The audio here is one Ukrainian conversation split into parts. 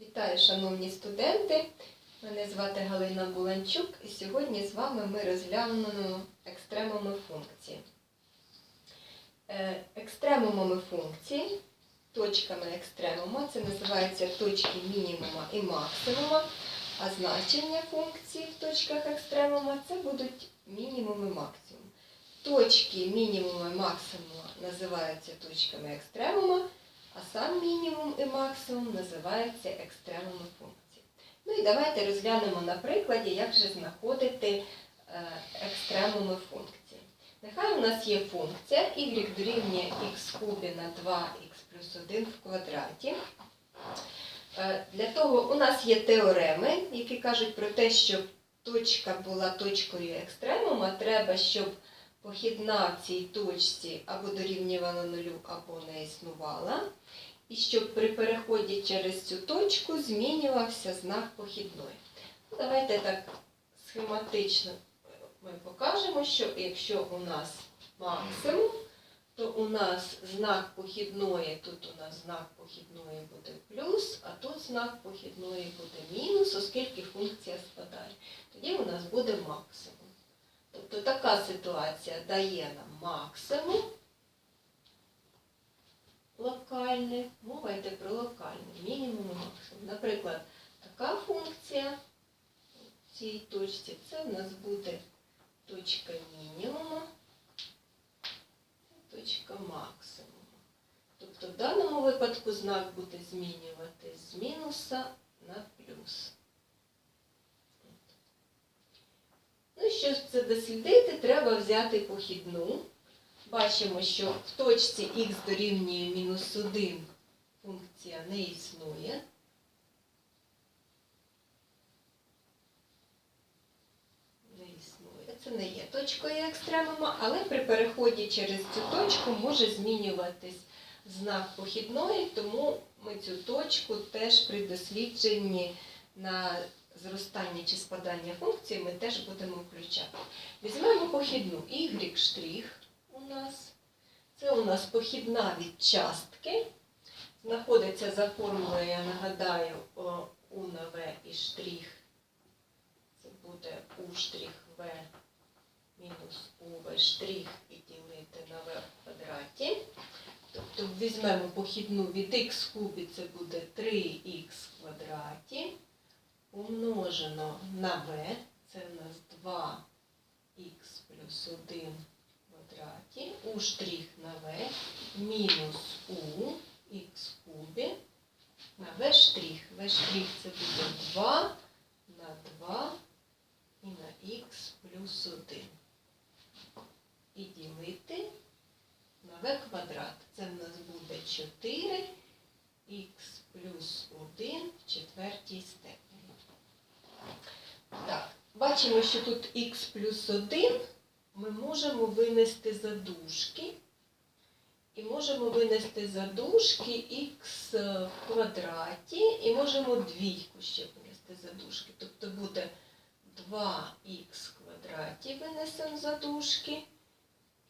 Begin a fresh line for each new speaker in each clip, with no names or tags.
Вітаю, шановні студенти! Мене звати Галина Буланчук, і сьогодні з вами ми розглянемо екстремуми функції. Е, Екстремумами функції, точками екстремума, це називаються точки мінімума і максимума, а значення функцій в точках екстремума це будуть мінімум і максимум. Точки мінімума і максимума називаються точками екстремума, а сам мінімум і максимум називаються екстремуми функції. Ну і давайте розглянемо на прикладі, як же знаходити е, екстремуми функції. Нехай у нас є функція y дорівнює x кубі на 2х плюс 1 в квадраті. Е, Для того у нас є теореми, які кажуть про те, щоб точка була точкою екстремума, треба, щоб похідна в цій точці або дорівнювала нулю, або не існувала. І щоб при переході через цю точку змінювався знак похідної. Ну, Давайте так схематично ми покажемо, що якщо у нас максимум, то у нас знак похідної, тут у нас знак похідної буде плюс, а тут знак похідної буде мінус, оскільки функція спадає. Тоді у нас буде максимум. Тобто така ситуація дає нам максимум локальний, мова йде про локальний, мінімум і максимум. Наприклад, така функція в цій точці, це в нас буде точка мінімуму, це точка максимуму. Тобто в даному випадку знак буде змінюватись з мінуса на плюс. Ну, і щоб це дослідити, треба взяти похідну. Бачимо, що в точці х дорівнює мінус 1 функція не існує. Не існує. Це не є точкою екстремума, але при переході через цю точку може змінюватись знак похідної, тому ми цю точку теж при дослідженні на зростання чи спадання функції ми теж будемо включати. Візьмемо похідну y' штрих у нас. Це у нас похідна від частки. Знаходиться за формулою, я нагадаю, у на v і штрих. Це буде у штрих v мінус у v штрих і ділити на v в квадраті. Тобто візьмемо похідну від х кубі, це буде 3х в квадраті. Умножено на v, це у нас 2х плюс 1 квадраті, у штрих на v мінус у х кубі на v штрих. v штрих це буде 2 на 2 і на х плюс 1. І ділити на v квадрат. Це в нас буде 4 х плюс 1 в четвертій степені. Так, бачимо, що тут х плюс 1 ми можемо винести за дужки. І можемо винести за дужки х в квадраті, і можемо двійку ще винести за дужки. Тобто буде 2х в квадраті винесемо за дужки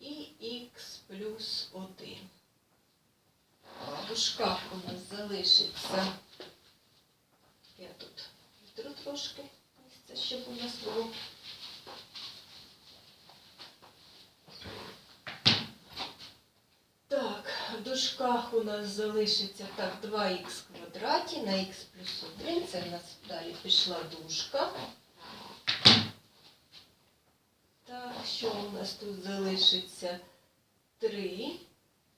і х плюс 1. В дужках у нас залишиться, я тут вітру трошки місце, щоб у нас було. Так, в дужках у нас залишиться так 2х квадраті на х плюс 1. Це в нас далі пішла дужка. Так, що у нас тут залишиться 3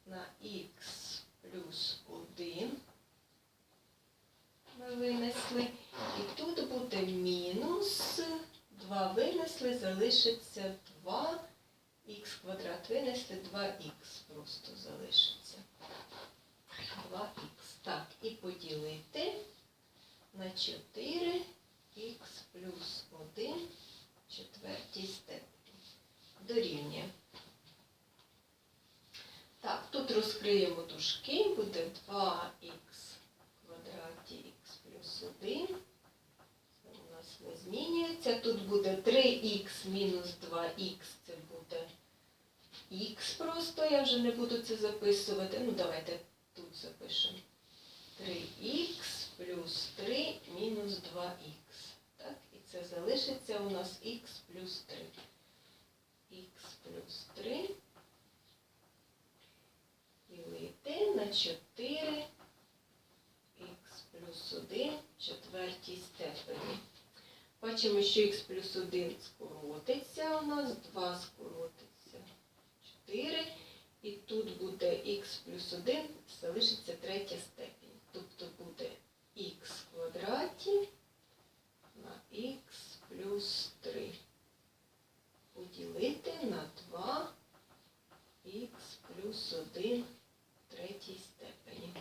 на х плюс 1. Ми винесли. І тут буде мінус 2 винесли, залишиться 2 х квадрат винесли, 2х просто залишиться. 2х. Так, і поділити на 4х плюс 1 в четвертій степені. Дорівнює. Так, тут розкриємо дужки, буде 2х в квадраті х плюс 1. Це у нас не змінюється. Тут буде 3х мінус 2х, це буде х просто, я вже не буду це записувати. Ну, давайте тут запишемо. 3х плюс 3 мінус 2х. Так? І це залишиться у нас х плюс 3. х плюс 3 ділити на 4 х плюс 1 в четвертій степені. Бачимо, що х плюс 1 скоротиться у нас, 2 скоротиться 4. І тут буде х плюс 1, залишиться третя степінь. Тобто буде х квадраті на х плюс 3. Поділити на 2 х плюс 1 в третій степені.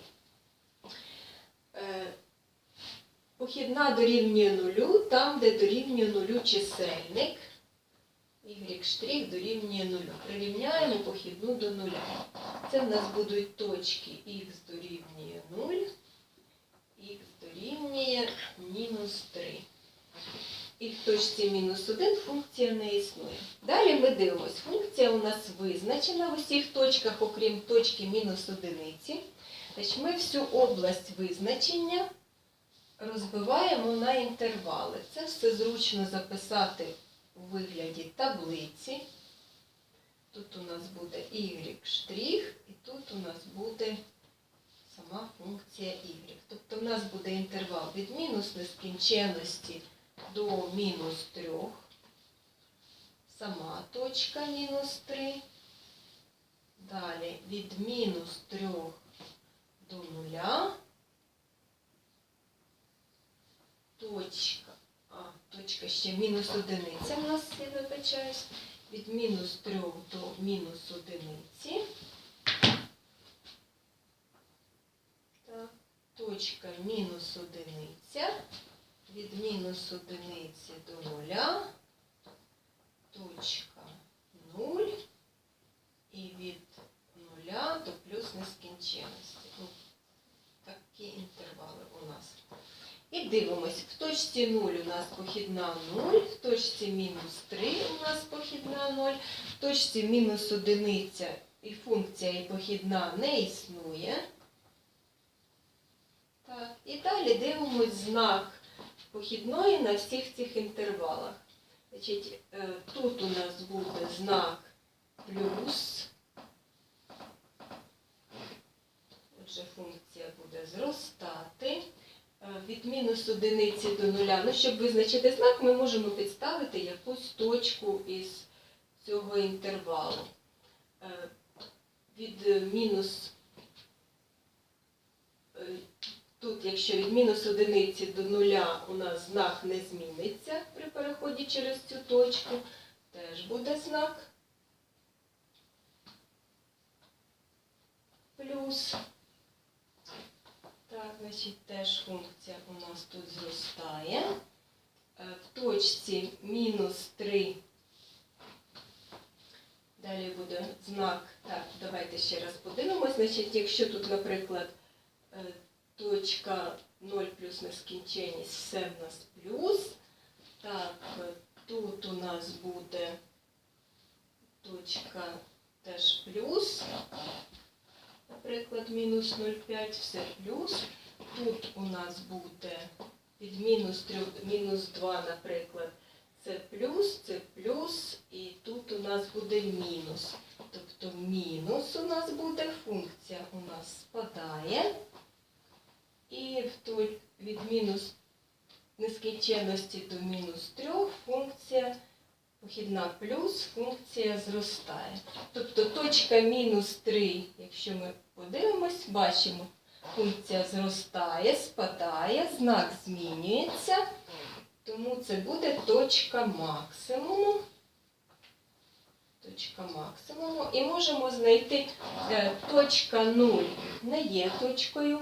Е, Похідна дорівнює нулю, там, де дорівнює нулю чисельник, y' штрих дорівнює нулю. Прирівняємо похідну до нуля. Це в нас будуть точки х дорівнює 0, х дорівнює мінус 3. І в точці мінус 1 функція не існує. Далі ми дивимося. Функція у нас визначена в усіх точках, окрім точки мінус одиниці. Значить, ми всю область визначення розбиваємо на інтервали. Це все зручно записати у вигляді таблиці. Тут у нас буде y штрих, і тут у нас буде сама функція y. Тобто у нас буде інтервал від мінус нескінченності до мінус 3, сама точка мінус 3. Далі від мінус 3 до 0. Точка. А, точка ще мінус одиниця у нас, я вибачаюсь. Від мінус 3 до мінус одиниці. Точка мінус одиниця. Від мінус одиниці до нуля. Точка 0. І від нуля до плюс нескінченності. Ну, такі. І дивимось, в точці 0 у нас похідна 0, в точці мінус 3 у нас похідна 0, в точці мінус 1 і функція і похідна не існує. Так, і далі дивимось знак похідної на всіх цих інтервалах. Значить, е, тут у нас буде знак плюс. Отже, функція Від мінус одиниці до нуля. Ну, щоб визначити знак, ми можемо підставити якусь точку із цього інтервалу. Е, Від е, мінус е, тут, якщо від мінус одиниці до нуля у нас знак не зміниться при переході через цю точку, теж буде знак плюс. Значить, теж функція у нас тут зростає. Е, В точці мінус 3. Далі буде знак. Так, давайте ще раз подивимось. Значить, якщо тут, наприклад, е, точка 0 плюс нескінченність, все в нас плюс. Так, е, тут у нас буде точка теж плюс наприклад, мінус 0,5, все плюс. Тут у нас буде від мінус 3 мінус 2, наприклад, це плюс, це плюс, і тут у нас буде мінус. Тобто мінус у нас буде, функція у нас спадає. І в той, від мінус нескінченності до мінус 3 функція похідна плюс, функція зростає. Тобто точка мінус 3, якщо ми подивимось, бачимо, функція зростає, спадає, знак змінюється, тому це буде точка максимуму. Точка максимуму. І можемо знайти е, точка 0 не є точкою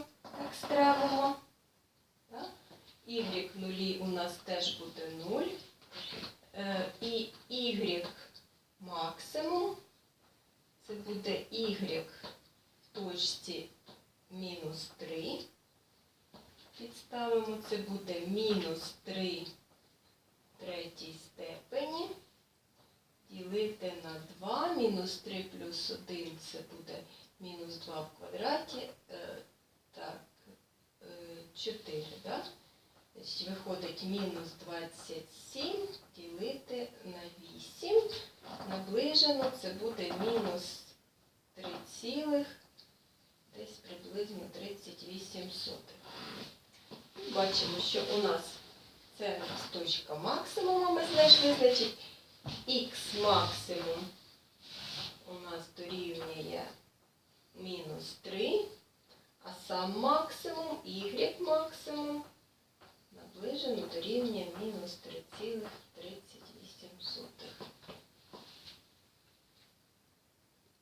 екстремуму. Y нулі у нас теж буде 0. Е, І y максимум. Це буде y в точці мінус 3. Підставимо, це буде мінус 3 в третій степені. Ділити на 2. Мінус 3 плюс 1 це буде мінус 2 в квадраті. Е, Так, 4, так? Значить, виходить мінус 27 ділити на 8. Наближено це буде мінус 3 цілих, десь приблизно 38 сотих. Бачимо, що у нас це у нас точка максимуму ми знайшли, значить х максимум у нас дорівнює мінус 3, а сам максимум, y максимум наближено дорівнює мінус 3,3.